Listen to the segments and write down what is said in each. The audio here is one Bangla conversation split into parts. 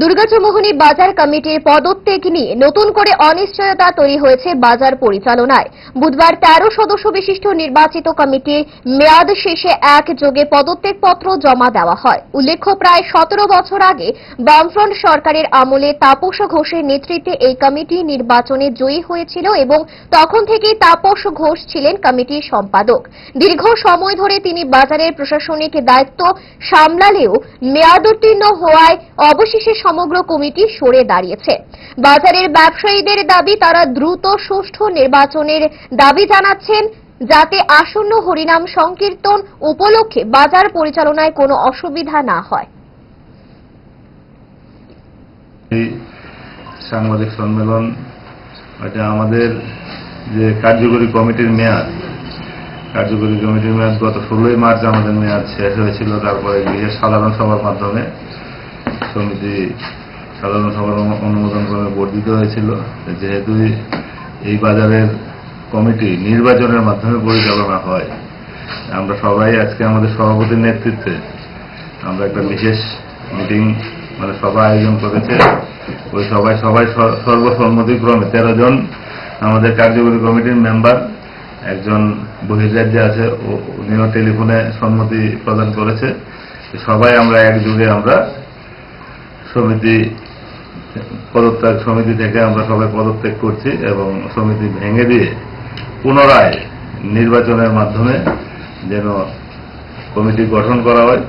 দুর্গাচৌমোহনী বাজার কমিটির পদত্যাগ নিয়ে নতুন করে অনিশ্চয়তা তৈরি হয়েছে বাজার পরিচালনায়। বুধবার তেরো সদস্য বিশিষ্ট নির্বাচিত কমিটির মেয়াদ শেষে একযোগে পদত্যাগপত্র জমা দেওয়া হয়। উল্লেখ্য, প্রায় সতেরো বছর আগে বামফ্রন্ট সরকারের আমলে তাপস ঘোষের নেতৃত্বে এই কমিটি নির্বাচনে জয়ী হয়েছিল এবং তখন থেকেই তাপস ঘোষ ছিলেন কমিটির সম্পাদক। দীর্ঘ সময় ধরে তিনি বাজারের প্রশাসনিক দায়িত্ব সামলালেও মেয়াদোত্তীর্ণ হওয়ায় অবশেষে সমগ্র কমিটি সরে দাঁড়িয়েছে। বাজারের ব্যবসায়ীদের দাবি, তারা দ্রুত সুষ্ঠু নির্বাচনের দাবি জানাচ্ছেন, যাতে আসন্ন হরিনাম সংকীর্তন উপলক্ষে বাজার পরিচালনায় কোনো অসুবিধা না হয়। সাংবাদিক সম্মেলন, এটা আমাদের যে কার্যকরী কমিটির মেয়াদ, কার্যকরী কমিটির মেয়াদ গত ষোলোই মার্চ আমাদের মেয়াদ শেষ হয়েছিল, তারপরে বিশেষ সাধারণ সভার মাধ্যমে সমিতি সাধারণ সভার অনুমোদন ক্রমে বর্ধিত হয়েছিল। যেহেতু এই বাজারের কমিটি নির্বাচনের মাধ্যমে পরিচালনা হয়, আমরা সবাই আজকে আমাদের সভাপতির নেতৃত্বে আমরা একটা বিশেষ মিটিং মানে সভা আয়োজন করেছে। ওই সবাই সবাই সর্বসম্মতিক্রমে তেরো জন আমাদের কার্যকরী কমিটির মেম্বার, একজন বহির্রাজ্যে আছে, ও- উনিও টেলিফোনে সম্মতি প্রদান করেছে। সবাই আমরা একযোগে আমরা সমিতি, পদত্যাগ সমিতি থেকে আমরা সবাই পদত্যাগ করছি এবং সমিতি ভেঙে দিয়ে পুনরায় নির্বাচনের মাধ্যমে যেন কমিটি গঠন করা হয়,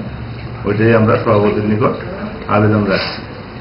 ওইটাই আমরা সভাপতির নিকট আবেদন রাখছি।